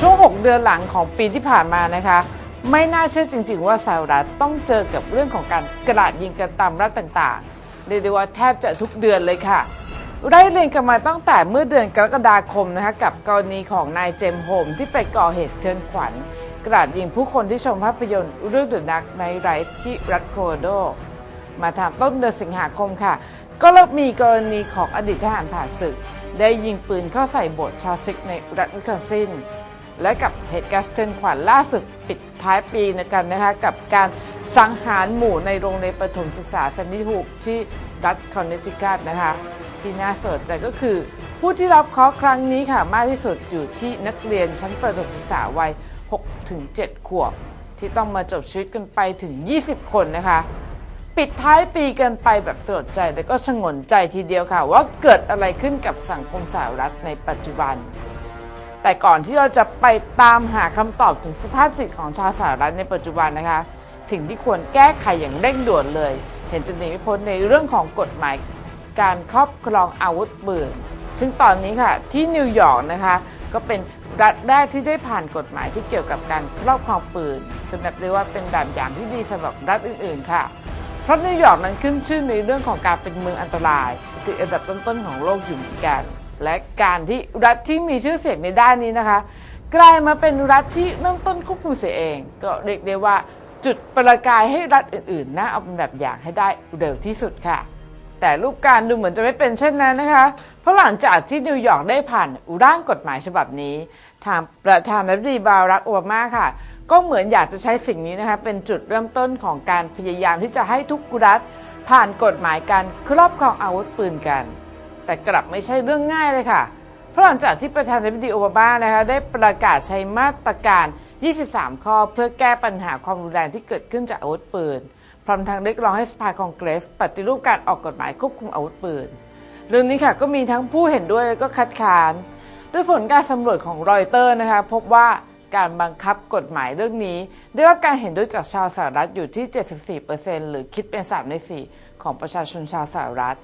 ช่วง 6 เดือนหลังของปีที่ผ่านมานะคะ ไม่น่าเชื่อจริง ๆ ว่าสหรัฐต้องเจอกับเรื่องของการกระดาษยิงกันตามรัฐต่างๆเรียกได้ว่าแทบจะทุกเดือนเลยค่ะไล่เรียงกันมาตั้งแต่เมื่อเดือนกรกฎาคมนะคะกับกรณีของนายเจมส์โฮมที่ไปก่อเหตุเทือนขวัญกระดาษยิงผู้คนที่ชมภาพยนตร์เรื่องเดอะนักในไรส์ที่รัฐโคโลราโด มาทางต้นเดือนสิงหาคมค่ะ ก็เริ่มมีกรณีของอดีตทหารผ่านศึก ได้ยิงปืนเข้าใส่โบสถ์ชาซิกในรัฐวิสคอนซิน และกับเหตุการณ์สเทือนขวัญล่าสุดปิดท้ายปีในกันนะคะกับการสังหารหมู่ในโรงเรียนประถมศึกษาซันนิฮูกที่รัฐคอนเนตทิคัตนะคะที่น่าสนใจก็คือ ผู้ที่รับเคราะห์ครั้งนี้ค่ะมากที่สุดอยู่ที่นักเรียนชั้นประถมศึกษาวัย 6-7 ขวบ ที่ต้องมาจบชีวิตกันไปถึง 20 คนนะคะปิดท้ายปีกันไปแบบสลดใจและก็ชงนใจทีเดียวค่ะ ว่าเกิดอะไรขึ้นกับสังคมสหรัฐในปัจจุบัน แต่ก่อนที่เราจะไปตามหาคำตอบถึงสภาพจิตของชาวสหรัฐในปัจจุบันนะคะ สิ่งที่ควรแก้ไขอย่างเร่งด่วนเลย เห็นจะหนีไม่พ้นในเรื่องของกฎหมายการครอบครองอาวุธปืนซึ่งตอนนี้ค่ะที่นิวยอร์กนะคะก็เป็นรัฐแรกที่ได้ผ่านกฎหมายที่เกี่ยวกับการครอบครองปืนจะนับได้ว่าเป็นแบบอย่างที่ดีสำหรับรัฐอื่นๆค่ะเพราะนิวยอร์กนั้นขึ้นชื่อในเรื่องของการเป็นเมืองอันตรายติดอันดับต้นๆของโลกอยู่เหมือนกัน และการที่รัฐที่มีชื่อเสียงในด้านนี้นะคะ กลายมาเป็นรัฐที่เริ่มต้นควบคุมเสียเอง ก็เรียกได้ว่าจุดประกายให้รัฐอื่นๆน่าเอาเป็นแบบอย่างให้ได้เร็วที่สุดค่ะ แต่รูปการดูเหมือนจะไม่เป็นเช่นนั้นนะคะ เพราะหลังจากที่นิวยอร์กได้ผ่านร่างกฎหมายฉบับนี้ ทางประธานาธิบดีบารักโอบามาค่ะ ก็เหมือนอยากจะใช้สิ่งนี้นะคะเป็นจุดเริ่มต้นของการพยายามที่จะให้ทุกรัฐผ่านกฎหมายการครอบครองอาวุธปืนกัน แต่กลับไม่ใช่เรื่องง่ายเลยค่ะ เพราะหลังจากที่ประธานาธิบดีโอบามานะคะได้ประกาศใช้มาตรการ 23 ข้อเพื่อแก้ปัญหาความรุนแรงที่เกิดขึ้นจากอาวุธปืน พร้อมทั้งเรียกร้องให้สภาคองเกรส ปฏิรูปการออกกฎหมายควบคุมอาวุธปืน เรื่องนี้ค่ะก็มีทั้งผู้เห็นด้วยและก็คัดค้านด้วยผลการสำรวจของรอยเตอร์นะคะพบว่าการบังคับกฎหมายเรื่องนี้ ได้รับการเห็นด้วยจากชาวสหรัฐอยู่ที่ 74%หรือคิดเป็น 3 ใน 4 ของประชาชนชาวสหรัฐ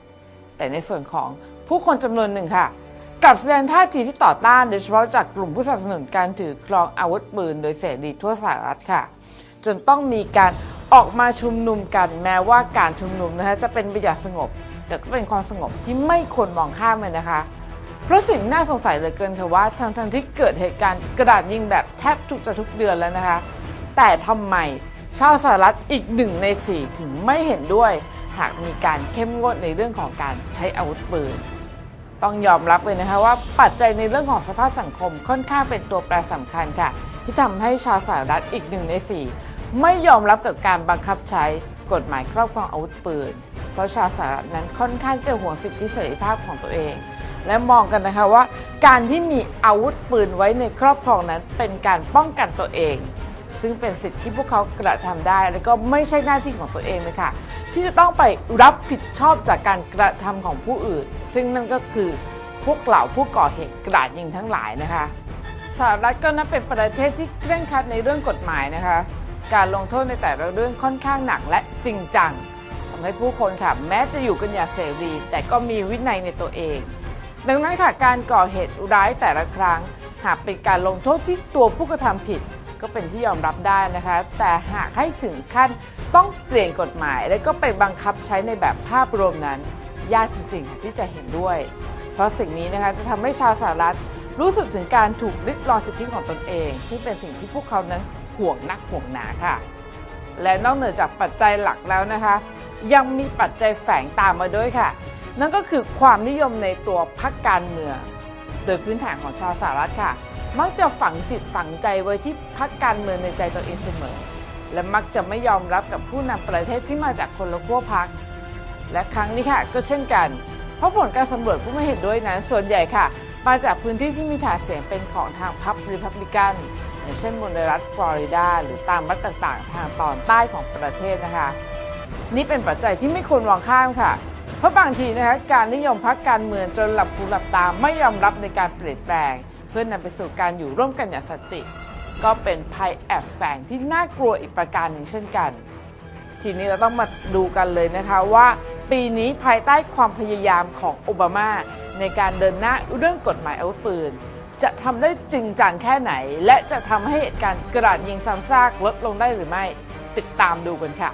แต่ในส่วนของผู้คนจำนวนหนึ่งค่ะกลับแสดงท่าทีที่ต่อต้านโดยเฉพาะจากกลุ่มผู้สนับสนุนการถือครองอาวุธปืนโดยเสรีทั่วสหรัฐค่ะ จนต้องมีการออกมาชุมนุมกันแม้ว่าการชุมนุมนะคะจะเป็นไปอย่างสงบ แต่ก็เป็นความสงบที่ไม่ควรมองข้ามเลยนะคะ เพราะสิ่งน่าสงสัยเหลือเกินค่ะว่าทั้งทที่เกิดเหตุการณ์กระดาษยิงแบบแทบทุกจะทุกเดือนแล้วนะคะ แต่ทำไมชาวสหรัฐอีกหนึ่งในสี่ถึงไม่เห็นด้วย หากมีการเข้มงวดในเรื่องของการใช้อาวุธปืน ต้องยอมรับเลยนะคะว่าปัจจัยในเรื่องของสภาพสังคมค่อนข้างเป็นตัวแปรสำคัญค่ะ ที่ทำให้ชาวสหรัฐอีกหนึ่งในสี่ไม่ยอมรับกับการบังคับใช้กฎหมายครอบครองอาวุธปืน เพราะชาวสหรัฐนั้นค่อนข้างจะห่วงสิทธิเสรีภาพของตัวเอง และมองกันนะคะว่า การที่มีอาวุธปืนไว้ในครอบครองนั้นเป็นการป้องกันตัวเองซึ่งเป็นสิทธิที่พวกเขากระทำได้ และก็ไม่ใช่หน้าที่ของตัวเองเลยค่ะ ที่จะต้องไปรับผิดชอบจากการกระทำของผู้อื่น ซึ่งนั่นก็คือพวกเหล่าผู้ก่อเหตุกราดยิงทั้งหลายนะคะสหรัฐก็นับเป็นประเทศที่เคร่งครัดในเรื่องกฎหมายนะคะ การลงโทษในแต่ละเรื่องค่อนข้างหนักและจริงจังทำให้ผู้คนค่ะแม้จะอยู่กันอย่างเสรีแต่ก็มีวินัยในตัวเอง ดังนั้นค่ะการก่อเหตุร้ายแต่ละครั้ง หากเป็นการลงโทษที่ตัวผู้กระทำผิด ก็เป็นที่ยอมรับได้นะคะ แต่หากให้ถึงขั้นต้องเปลี่ยนกฎหมาย และก็ไปบังคับใช้ในแบบภาพรวมนั้น ยากจริงๆที่จะเห็นด้วย เพราะสิ่งนี้นะคะจะทำให้ชาวสหรัฐรู้สึกถึงการถูกริดรอนสิทธิของตนเอง ซึ่งเป็นสิ่งที่พวกเขานั้นห่วงนักห่วงหนาค่ะ และนอกเหนือจากปัจจัยหลักแล้วนะคะ ยังมีปัจจัยแฝงตามมาด้วยค่ะ นั่นก็คือความนิยมในตัวพรรคการเมือง โดยพื้นฐานของชาวสหรัฐค่ะ มักจะฝังจิตฝังใจไว้ที่พรรคการเมืองในใจตัวเองเสมอ และมักจะไม่ยอมรับกับผู้นำประเทศที่มาจากคนละขั้วพรรคและครั้งนี้ค่ะก็เช่นกัน เพราะผลการสำรวจผู้ไม่เห็นด้วยนั้นส่วนใหญ่ค่ะ มาจากพื้นที่ที่มีฐานเสียงเป็นของทางพรรครีพับลิกันอย่างเช่นบนรัฐฟลอริดา หรือตามรัฐต่างๆ ทางตอนใต้ของประเทศนะคะ นี่เป็นปัจจัยที่ไม่ควรมองข้ามค่ะ เพราะบางทีนะคะการนิยมพักการเมืองจนหลับหูหลับตาไม่ยอมรับในการเปลี่ยนแปลง เพื่อนำไปสู่การอยู่ร่วมกันอย่างสันติ ก็เป็นภัยแอบแฝงที่น่ากลัวอีกประการหนึ่งเช่นกัน ทีนี้เราต้องมาดูกันเลยนะคะว่า ปีนี้ภายใต้ความพยายามของโอบามาในการเดินหน้าเรื่องกฎหมายอาวุธปืน จะทำได้จริงจังแค่ไหน และจะทำให้เหตุการณ์กราดยิงซ้ำซากลดลงได้หรือไม่ ติดตามดูกันค่ะ